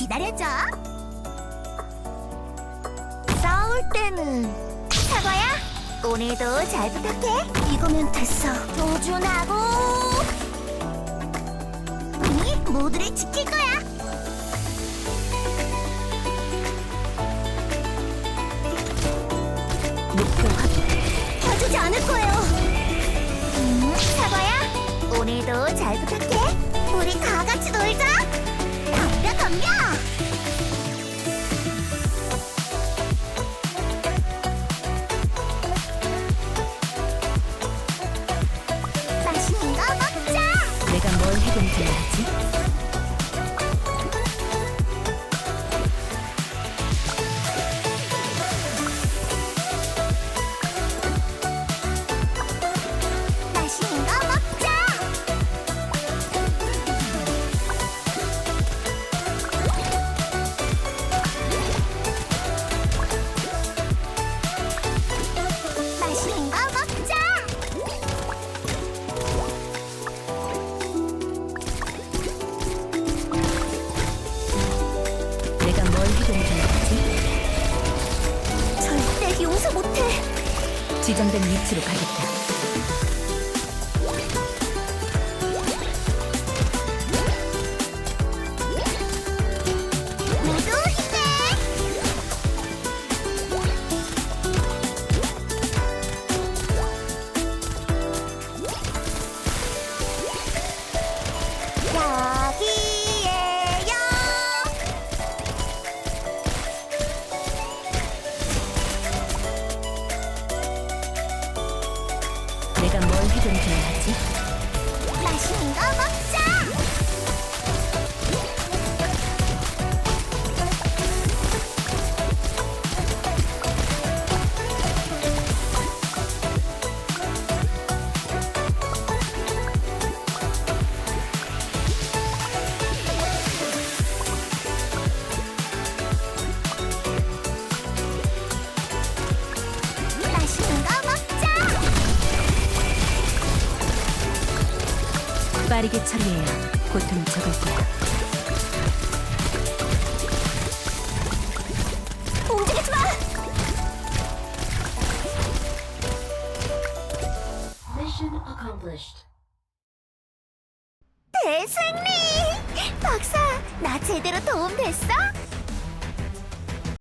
기다려줘. 싸울 때는 사과야. 오늘도 잘 부탁해. 이거면 됐어. 조준하고. 아니, 모두를 지킬 거야. 목표 확인. 봐주지 않을 거예요. 음, 사과야. 오늘도 잘 부탁해. 우리 다 지정된 위치로 가겠다. 내가 뭘줄 알지? 맛있는 거 먹자. 빠르게 처리해야 고통이 적을 거야. 움직이지 마. Mission accomplished. 대승리! 박사, 나 제대로 도움 됐어?